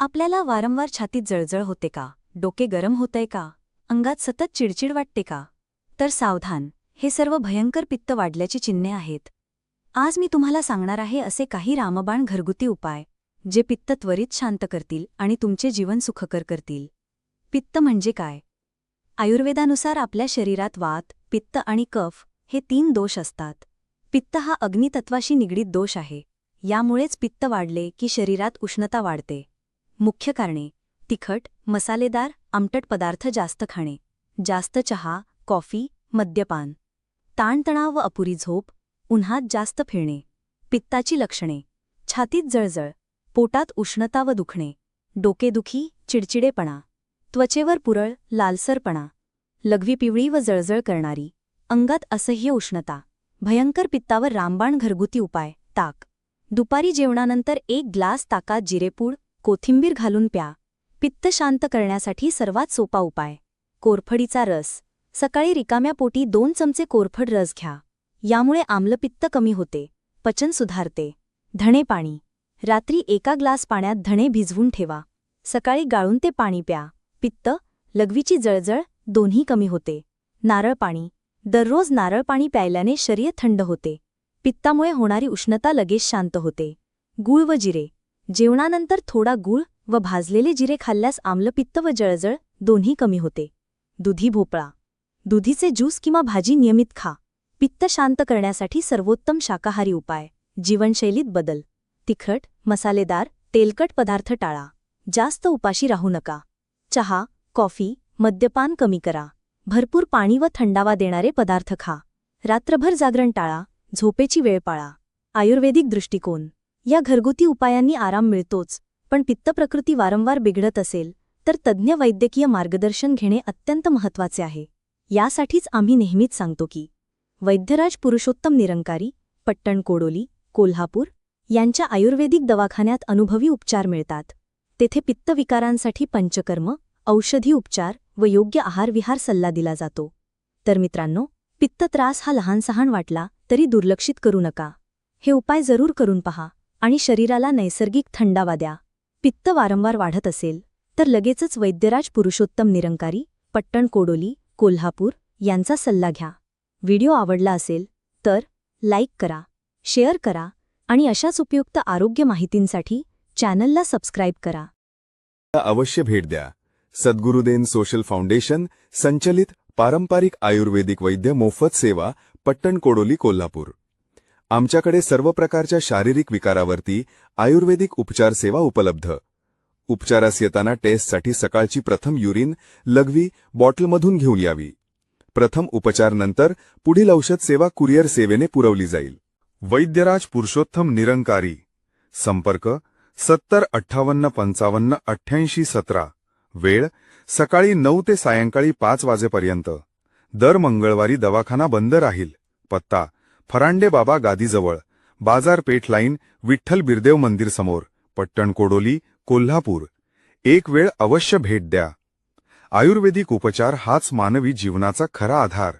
आपल्याला वारंवार छातीत जळजळ होते का? डोके गरम होतंय का? अंगात सतत चिडचिड वाटते का? तर सावधान. हे सर्व भयंकर पित्त वाढल्याची चिन्हे आहेत. आज मी तुम्हाला सांगणार आहे असे काही रामबाण घरगुती उपाय जे पित्त त्वरित शांत करतील आणि तुमचे जीवन सुखकर करतील. पित्त म्हणजे काय? आयुर्वेदानुसार आपल्या शरीरात वात पित्त आणि कफ हे तीन दोष असतात. पित्त हा अग्नितत्वाशी निगडीत दोष आहे. यामुळेच पित्त वाढले की शरीरात उष्णता वाढते. मुख्य कारणे. तिखट मसालेदार आमटट पदार्थ जास्त खाणे. जास्त चहा कॉफी मद्यपान. ताणतणाव व अपुरी झोप उन्हात जास्त फिरणे. पित्ताची लक्षणे. छातीत जळजळ पोटात उष्णता व दुखणे. डोकेदुखी चिडचिडेपणा. त्वचेवर पुरळ लालसरपणा. लघवी पिवळी व जळजळ करणारी. अंगात असह्य उष्णता. भयंकर पित्तावर रामबाण घरगुती उपाय. ताक. दुपारी जेवणानंतर एक ग्लास ताकात जिरेपूड कोथिंबीर घालून प्या. पित्त शांत करण्यासाठी सर्वात सोपा उपाय. कोरफडीचा रस. सकाळी रिकाम्या पोटी दोन चमचे कोरफड रस घ्या. यामुळे आम्लपित्त कमी होते. पचन सुधारते. धणे पाणी. रात्री एका ग्लास पाण्यात धणे भिजवून ठेवा. सकाळी गाळून ते पाणी प्या. पित्त लघवीची जळजळ दोन्ही कमी होते. नारळ पाणी. दररोज नारळ पाणी प्यायल्याने शरीर थंड होते. पित्तामुळे होणारी उष्णता लगेच शांत होते. गूळ व जिरे. जेवणानंतर थोडा गूळ व भाजलेले जिरे खाल्ल्यास आम्लपित्त व जळजळ दोन्ही कमी होते. दुधी भोपळा. दुधीचे ज्यूस किंवा भाजी नियमित खा. पित्त शांत करण्यासाठी सर्वोत्तम शाकाहारी उपाय. जीवनशैलीत बदल. तिखट मसालेदार तेलकट पदार्थ टाळा. जास्त उपाशी राहू नका. चहा कॉफी मद्यपान कमी करा. भरपूर पाणी व थंडावा देणारे पदार्थ खा. रात्रभर जागरण टाळा. झोपेची वेळ पाळा. आयुर्वेदिक दृष्टिकोन. या घरगुती उपायांनी आराम मिळतोच पण पित्तप्रकृती वारंवार बिघडत असेल तर तज्ज्ञ वैद्यकीय मार्गदर्शन घेणे अत्यंत महत्त्वाचे आहे. यासाठीच आम्ही नेहमीच सांगतो की वैद्यराज पुरुषोत्तम निरंकारी पट्टण कोडोली कोल्हापूर यांच्या आयुर्वेदिक दवाखान्यात अनुभवी उपचार मिळतात. तेथे पित्तविकारांसाठी पंचकर्म औषधी उपचार व योग्य आहारविहार सल्ला दिला जातो. तर मित्रांनो पित्त त्रास हा लहानसहान वाटला तरी दुर्लक्षित करू नका. हे उपाय जरूर करून पहा. आणि शरीराला नैसर्गिक थंडावा द्या पित्त वारंवार वाढत असेल तर लगेचच वैद्यराज पुरुषोत्तम निरंकारी पट्टण कोडोली कोल्हापूर यांचा सल्ला घ्या. व्हिडिओ आवडला असेल तर लाईक करा शेअर करा आणि अशाच उपयुक्त आरोग्य माहितींसाठी चॅनलला सबस्क्राईब करा. अवश्य भेट द्या. सद्गुरुदेन सोशल फाउंडेशन संचलित पारंपरिक आयुर्वेदिक वैद्य मोफत सेवा पट्टण कोडोली कोल्हापूर. आमच्याकडे सर्व प्रकारच्या शारीरिक विकारावरती आयुर्वेदिक उपचार सेवा उपलब्ध. उपचारास येताना टेस्टसाठी सकाळची प्रथम युरिन लघवी बॉटलमधून घेऊन यावी. प्रथम उपचार नंतर पुढील औषध सेवा कुरिअर सेवेने पुरवली जाईल. वैद्यराज पुरुषोत्तम निरंकारी. संपर्क सत्तर अठ्ठावन्न पंचावन्न अठ्ठ्याऐंशी सतरा. वेळ सकाळी नऊ ते सायंकाळी पाच वाजेपर्यंत. दर मंगळवारी दवाखाना बंद राहील. पत्ता फरांडे बाबा गादीजवळ बाजारपेठ लाईन विठ्ठल बिरदेव मंदिर समोर पट्टण कोडोली कोल्हापूर. एक वेळ अवश्य भेट द्या. आयुर्वेदिक उपचार हाच मानवी जीवनाचा खरा आधार.